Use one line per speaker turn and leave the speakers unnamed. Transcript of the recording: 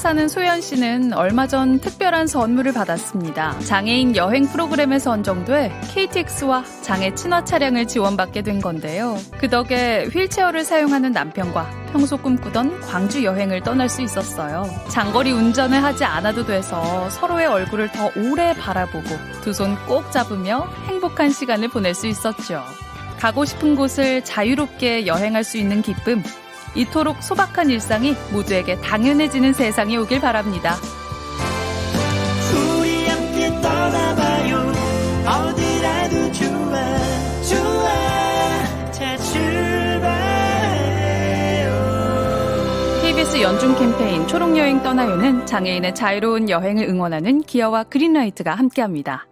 사는 소연 씨는 얼마 전 특별한 선물을 받았습니다. 장애인 여행 프로그램에 선정돼 KTX와 장애 친화 차량을 지원받게 된 건데요. 그 덕에 휠체어를 사용하는 남편과 평소 꿈꾸던 광주 여행을 떠날 수 있었어요. 장거리 운전을 하지 않아도 돼서 서로의 얼굴을 더 오래 바라보고 두 손 꼭 잡으며 행복한 시간을 보낼 수 있었죠. 가고 싶은 곳을 자유롭게 여행할 수 있는 기쁨. 이토록 소박한 일상이 모두에게 당연해지는 세상이 오길 바랍니다.
우리 함께 떠나봐요 어디라도 좋아 좋아 자 출발해요
KBS 연중 캠페인 초록여행 떠나요는 장애인의 자유로운 여행을 응원하는 기어와 그린라이트가 함께합니다.